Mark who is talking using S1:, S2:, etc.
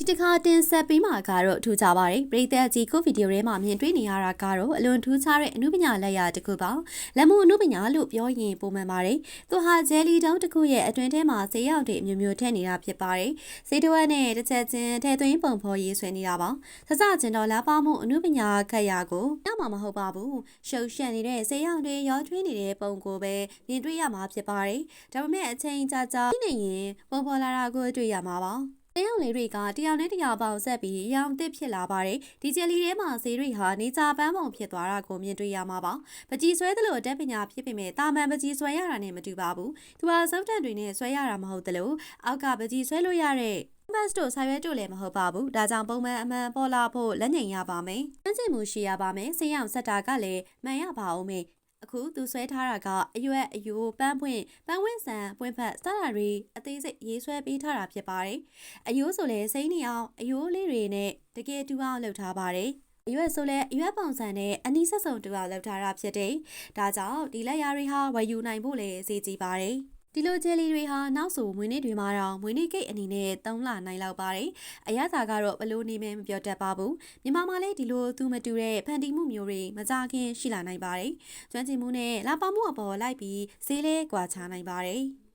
S1: ဒီတစ်ခါတင်ဆက်ပေးမှာကတော့ထူးခြားပါတယ်ပရိသတ်ကြီးကိုဗီဒီယိုထဲမှာမြင်တွေ့နေရတာကတော့အလွန်ထူးခြားတဲ့အမှုပညာလက်ရာတစ်ခုပါလက်မှုအမှုပညာလို့ပြောရင်ပုံမှန်ပါတယ်သူဟာဂျယ်လီတောင်းတစ်ခုရဲ့အတွင်းထဲမှာဆေးရောက်တဲ့အမျိုးမျိုးထည့်နေတာဖြစ်ပါတယ်ဆေးတဝက်နဲ့တစ်ချက်ချင်းထည့်သွင်းပုံဖော်ရေးဆွဲနေတာပါစစချင်းတော့လာပါမှုအမှုပညာခက်ရာကိုရမှာမဟုတ်ပါဘူးရှုပ်ရှက်နေတဲ့ဆေးရောက်တွေရောထွေးနေတဲ့ပုံကိုပဲမြင်တွေ့ရမှာဖြစ်ပါတယ်ဒါပေမဲ့အချိန်ကြာကြာနေရင်ပုံဖော်လာတာကိုတွေ့ရမှာပါ တဲအောင်လေးတွေကတယောက်နဲ့တယောက်ပေါင်းဆက်ပြီးရောင်တစ်ဖြစ်လာပါတယ်ဒီဂျယ်လီထဲမှာဈေးတွေဟာနေကြပန်းပုံဖြစ်သွားတာကိုမြင်တွေ့ရမှာပါပကြီးဆွဲသလိုအတက်ပညာဖြစ်ပေမဲ့တာမန်ပကြီးဆွဲရတာနဲ့မတူပါဘူးသူဟာစုပ်တန်တွေနဲ့ဆွဲရတာမဟုတ်သလိုအောက်ကပကြီးဆွဲလို့ရတဲ့ဘတ်တို့ဆာရွက်တို့လည်းမဟုတ်ပါဘူးဒါကြောင့်ပုံမှန်အမှန်ပေါ်လာဖို့လက်ညင်ရပါမယ်။စမ်းကြည့်မှုရှိရပါမယ်။စင်ရောက်ဆက်တာကလည်းမှန်ရပါအောင်မေ။ အခုသူဆွဲထားတာကအရွက်အယိုးပန်းပွင့်ပန်းဝင်းဆန်ပွင့်ဖက်စတာတွေအသေးစိတ်ရေးဆွဲပေးထားတာဖြစ်ပါတယ်။အယိုးဆိုလဲစိမ့်နေအောင်အယိုးလေးတွေနဲ့တကယ်တူအောင်လုပ်ထားပါတယ်။အရွက်ဆိုလဲအရွက်ပုံစံနဲ့အနီးဆက်စုံတူအောင်လုပ်ထားတာဖြစ်တယ်။ဒါကြောင့်ဒီလက်ရာတွေဟာဝယ်ယူနိုင်ဖို့လည်းအရေးကြီးပါတယ်။ ဒီလိုဂျယ်လီတွေဟာနောက်ဆိုမွေးနေ့တွေမှာတော့မွေးနေ့ကိတ်အနေနဲ့သုံးလနိုင်လောက်ပါတယ်။အရသာကတော့ဘလို့နေမဲမပြောတတ်ပါဘူး။မြန်မာမှာလည်းဒီလိုသူမတူတဲ့ဖန်တီးမှုမျိုးတွေမကြခင်ရှိလာနိုင်ပါတယ်။ကျွမ်းကျင်မှုနဲ့လာပမှုအပေါ်လိုက်ပြီးဈေးလဲကွာခြားနိုင်ပါတယ်။